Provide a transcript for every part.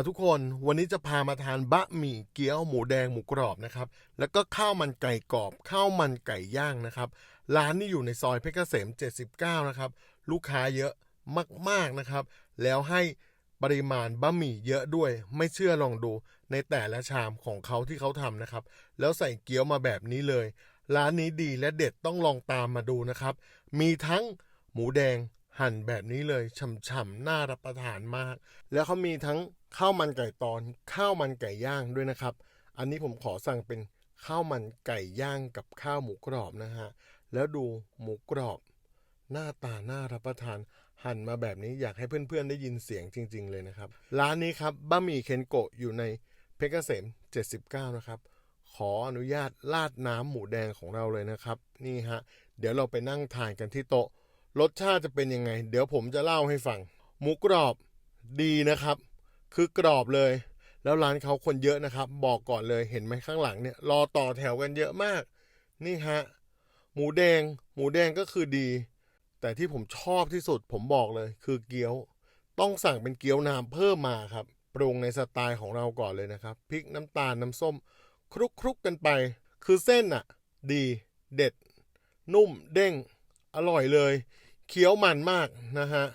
อะทุกคนวันนี้จะพามาทานบะหมี่เกี๊ยวหมูแดงหมูกรอบนะครับ แล้วก็ข้าวมันไก่กรอบข้าวมันไก่ย่างนะครับ ร้านนี้อยู่ในซอยเพชรเกษม 79 นะครับ ลูกค้าเยอะมาก ๆ นะครับ แล้วให้ปริมาณบะหมี่เยอะด้วย ไม่เชื่อลองดูในแต่ละชามของเขาที่เขาทำนะครับ แล้วใส่เกี๊ยวมาแบบนี้เลย ร้านนี้ดีและเด็ดต้องลองตามมาดูนะครับ มีทั้งหมูแดง หั่นแบบนี้เลยฉ่ำๆน่ารับประทานมาก แล้วเขามีทั้งข้าวมันไก่ตอนข้าวมันไก่ย่างด้วยนะครับ อันนี้ผมขอสั่งเป็นข้าวมันไก่ย่างกับข้าวหมูกรอบนะฮะแล้วดูหมูกรอบ หน้าตาน่ารับประทาน หั่นมาแบบนี้อยากให้เพื่อนๆได้ยินเสียงจริง ๆ เลยนะครับ ร้านนี้ครับบะหมี่เคนโกะอยู่ในเพชรเกษม 79 นะครับ ขออนุญาตราดน้ำหมูแดงของเราเลยนะครับ นี่ฮะ เดี๋ยวเราไปนั่งทานกันที่โต๊ะ รสชาติจะเป็นยังไง เดี๋ยวผมจะเล่าให้ฟัง หมูกรอบดีนะครับ คือกรอบเลย แล้วร้านเขาคนเยอะนะครับ บอกก่อนเลยเห็นไหมข้างหลังเนี่ย รอต่อแถวกันเยอะมาก นี่ฮะ หมูแดง หมูแดงก็คือดี แต่ที่ผมชอบที่สุดผมบอกเลย คือเกี๊ยว ต้องสั่งเป็นเกี๊ยวน้ำเพิ่มมาครับ ปรุงในสไตล์ของเราก่อนเลยนะครับพริกน้ำตาลน้ำส้ม คลุกคลุกกันไป คือเส้นอะดี เด็ด นุ่มเด้ง อร่อยเลย เคี้ยวมันมากนะฮะ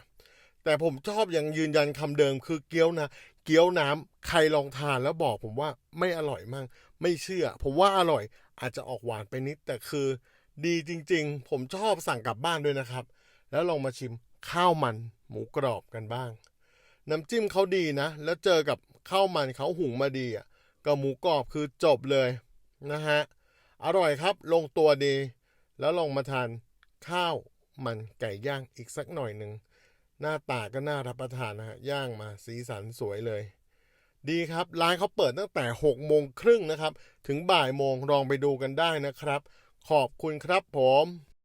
แต่ผมชอบอย่างยืนยันคำเดิมคือเกี๊ยวนะเกี๊ยวน้ำใครลองทานแล้วบอกผมว่าไม่อร่อยมั่งไม่เชื่อ ผมว่าอร่อยอาจจะออกหวานไปนิด แต่คือ ดีจริง ๆ ผมชอบสั่งกลับบ้านด้วยนะครับ แล้วลองมาชิมข้าวมันหมูกรอบกันบ้าง น้ำจิ้มเขาดีนะ แล้วเจอกับข้าวมันเขาหุงมาดีอะกับหมูกรอบคือจบเลยนะฮะ อร่อยครับลงตัวดี แล้วลองมาทานข้าว มันไก่ย่างอีกสักหน่อยหนึ่ง หน้าตาก็น่ารับประทานนะฮะ ย่างมาสีสันสวยเลย ดีครับ ร้านเขาเปิดตั้งแต่6โมงครึ่งนะครับ ถึงบ่ายโมงลองไปดูกันได้นะครับ ขอบคุณครับผม